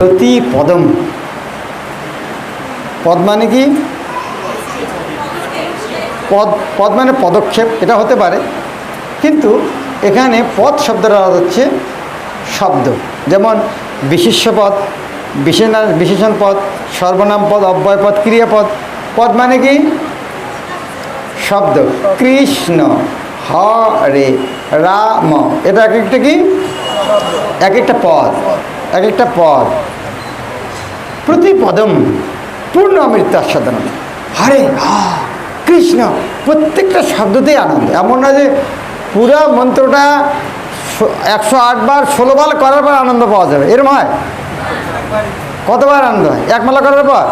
প্রতি পদম। পদ মানে কি? পদ পদ মানে পদক্ষেপ, এটা হতে পারে। কিন্তু এখানে পদ শব্দটা হচ্ছে শব্দ। যেমন বিশেষ্য পদ, বিশেষণ বিশেষণ পদ, সর্বনাম পদ, অব্যয় পদ ক্রিয়াপদ পদ মানে কি? শব্দ। কৃষ্ণ, হরে, রাম। এটা এক একটা কি? এক একটা পদ, এক একটা পদ। প্রতি পদম পূর্ণ অমৃত আস্বাদন হরে হা, কৃষ্ণ, প্রত্যেকটা শব্দতেই আনন্দ। এমন না যে পুরা মন্ত্রটা একশো আটবার ষোলো বার করার পর আনন্দ পাওয়া যাবে। এরম হয়? কতবার আনন্দ হয়? এক মালা করার পর?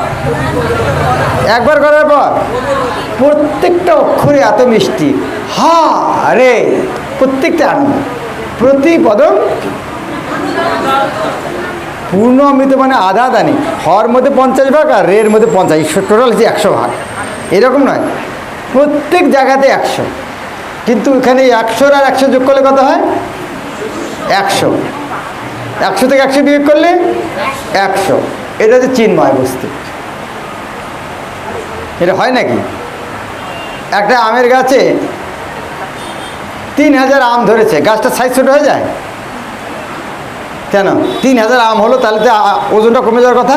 একবার করার পর? প্রত্যেকটা অক্ষরে এত মিষ্টি। হা, রে, প্রত্যেকটা আনন্দ। প্রতি পদম পূর্ণ অমৃত মানে আধা দানি হর মধ্যে পঞ্চাশ ভাগ আর রের মধ্যে পঞ্চাশ। টোটাল হচ্ছে একশো ভাগ। এরকম নয়। প্রত্যেক জায়গাতে একশো। কিন্তু এখানে একশোর আর একশো যোগ করলে কত হয়? একশো। একশো থেকে একশো বিয়োগ করলে একশো। এটা হচ্ছে চিন্ময় বস্তু। এটা হয় নাকি? একটা আমের গাছে তিন হাজার আম ধরেছে। গাছটা সাইজ ছোটো হয়ে যায়? কেন? তিন হাজার আম হলো, তাহলে তো ওজনটা কমে যাওয়ার কথা।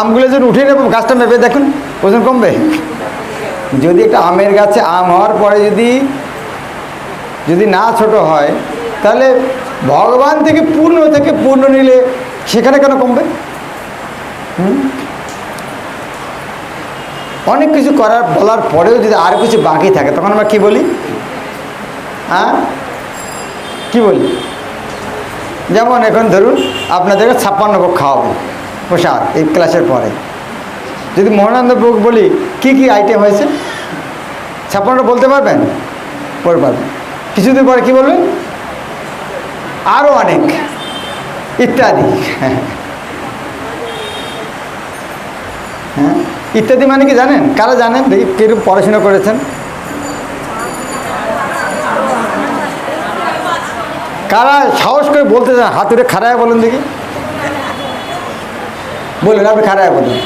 আমগুলো যদি উঠিয়ে নেব, গাছটা মেপে দেখুন, ওজন কমবে? যদি একটা আমের গাছে আম হওয়ার পরে যদি যদি না ছোট হয়, তাহলে ভগবান থেকে পূর্ণ থেকে পূর্ণ নিলে সেখানে কেন কমবে? অনেক কিছু করার, বলার পরেও যদি আর কিছু বাকি থাকে, তখন আমরা কি বলি? হ্যাঁ কি বলি? যেমন এখন ধরুন আপনাদেরকে ছাপ্পান্ন ভোগ খাওয়াবো প্রসাদ এই ক্লাসের পরে। যদি মহানন্দ ভোগ বলি, কি কি আইটেম হয়েছে? ছাপ্পান্ন বলতে পারবেন? পরে পারবেন কিছুদিন পরে কী বলবেন? আরও অনেক। ইত্যাদি। হ্যাঁ? ইত্যাদি মানে কি জানেন? কারা জানেন? দেখি কীরকম পড়াশোনা করেছেন? কারা সাহস করে বলতে চান? হাতুড়ে খারায় বলুন দেখি। বলুন, আপনি খারায় বলুন।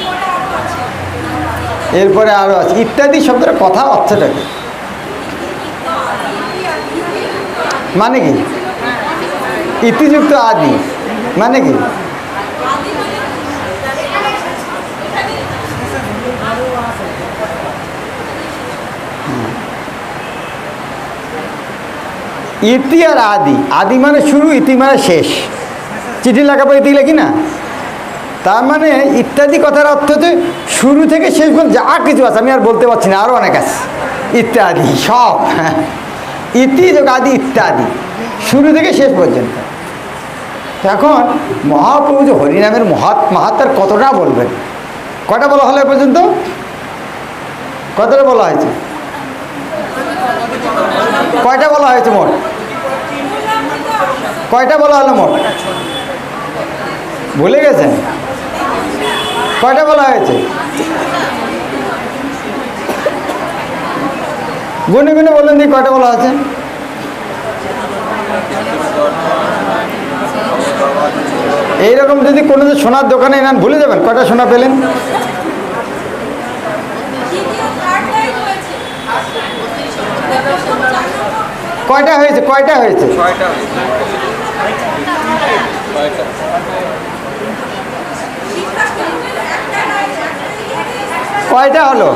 এরপরে আরও আছে। ইত্যাদি শব্দের কথা অর্থটা কি? মানে কি? ইতিযুক্ত আদি। মানে কি? ইতি আর আদি আদি মানে শুরু, ইতি মানে শেষ। চিঠি লেখার পর ইতি লেখি না? তার মানে ইত্যাদি কথার অর্থ হচ্ছে শুরু থেকে শেষ পর্যন্ত যা কিছু আছে, আমি আর বলতে পারছি না আরও অনেক আছে। ইত্যাদি, সব। ইতি যোগ আদি, ইত্যাদি। শুরু থেকে শেষ পর্যন্ত। এখন মহাপ্রভু যে হরিনামের মহাত, মাহাত্মার কতটা বলবেন? কটা বলা হলো পর্যন্ত? কতটা বলা হয়েছে? কয়টা বলা হয়েছে মোট? কয়টা বলা হলো মোট ভুলে গেছেন? কয়টা বলা হয়েছে? গুনে গুনে বললেন দিই কয়টা বলা আছে এইরকম যদি কোনো সোনার দোকানে নেন, ভুলে যাবেন কয়টা সোনা পেলেন? কয়টা হয়েছে? কয়টা হয়েছে? কয়টা হলো?